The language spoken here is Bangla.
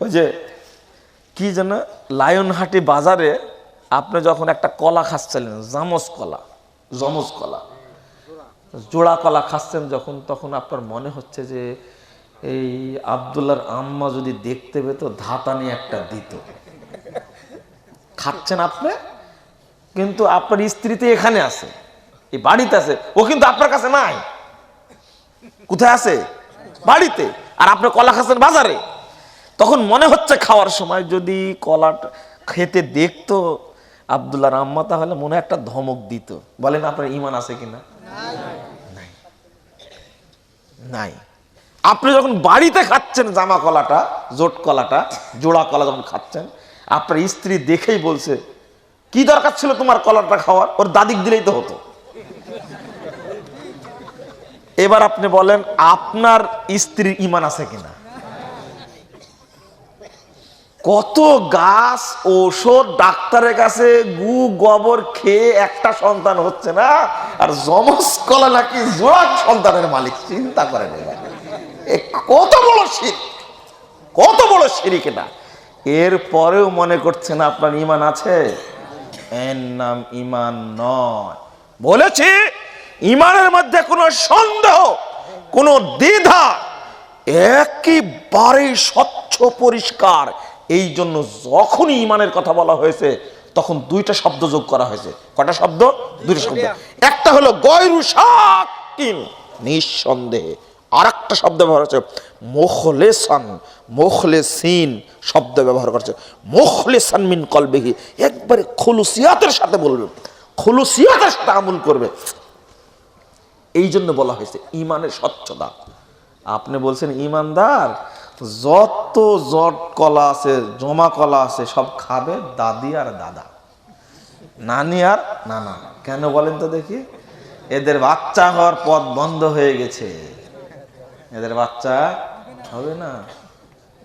ওই যে কি যেন লায়নহাটি বাজারে আপনি যখন একটা কলা খাচ্ছিলেন, জামস কলা জমজ কলা, জোড়া কলা খাচ্ছেন যখন, তখন আপনার মনে হচ্ছে যে এই আবদুল্লার আম্মা যদি দেখতে পেতো ধাতানি একটা দিত। খাচ্ছেন আপনি? কিন্তু আপনার স্ত্রীতে এখানে আছে, এই বাড়িতে আছে, ও কিন্তু আপনার কাছে নাই। কোথায় আছে? বাড়িতে। আর আপনি কলা খাচ্ছেন বাজারে। তখন মনে হচ্ছে খাওয়ার সময় যদি কলাটা খেতে দেখতো আবদুল্লাহ আম্মা, তাহলে মনে একটা ধমক দিত। বলেন আপনার ইমান আছে কিনা? নাই। নাই। আপনি যখন বাড়িতে খাচ্ছেন জামা কলাটা, জোট কলাটা, জোড়া কলা যখন খাচ্ছেন, আপনার স্ত্রী দেখেই বলছে, কি দরকার ছিল তোমার কলাটা খাওয়ার? ওর দাদিক দিলেই তো হতো। এবার আপনি বলেন, আপনার স্ত্রীর ইমান আছে কিনা? কত গাছ, ঔষধ, ডাক্তারের কাছে গু, গোবর খেয়ে একটা সন্তান হচ্ছে না? আর জমজ কলা নাকি জোড়া সন্তানের মালিক, চিন্তা করেন কত বড় শির কত বড় শিরিক এটা। এর পরেও মনে করছেন আপনার ইমান আছে? এর নাম ইমান নয়। বলেছি, ইমানের মধ্যে কোনো সন্দেহ, কোনো দ্বিধা, একেবারেই স্বচ্ছ, পরিষ্কার এই জন্য যখনই ইমানের কথা বলা হয়েছে তখন দুইটা শব্দ যোগ করা হয়েছে। কটা শব্দ? দুইটা শব্দ। একটা হলো গয়রু সাকিন নিঃসন্দেহে। আর একটা শব্দ ব্যবহার হচ্ছে মোখলেসান মোখলেসিন শব্দ ব্যবহার করছে। মোখলেসান মিন কলবেহি। একবারে খলুসিয়াতের সাথে বলবে। খলুসিয়াতের সাথে আমল করবে। এই জন্য বলা হয়েছে ইমানের স্বচ্ছতা। আপনি বলছেন ইমানদার যত জট কলা আছে, জমা কলা আছে, সব খাবে দাদি আর দাদা। নানি আর নানা। কেন বলেন তো দেখি? এদের বাচ্চা হওয়ার পথ বন্ধ হয়ে গেছে। এদের বাচ্চা হবে না।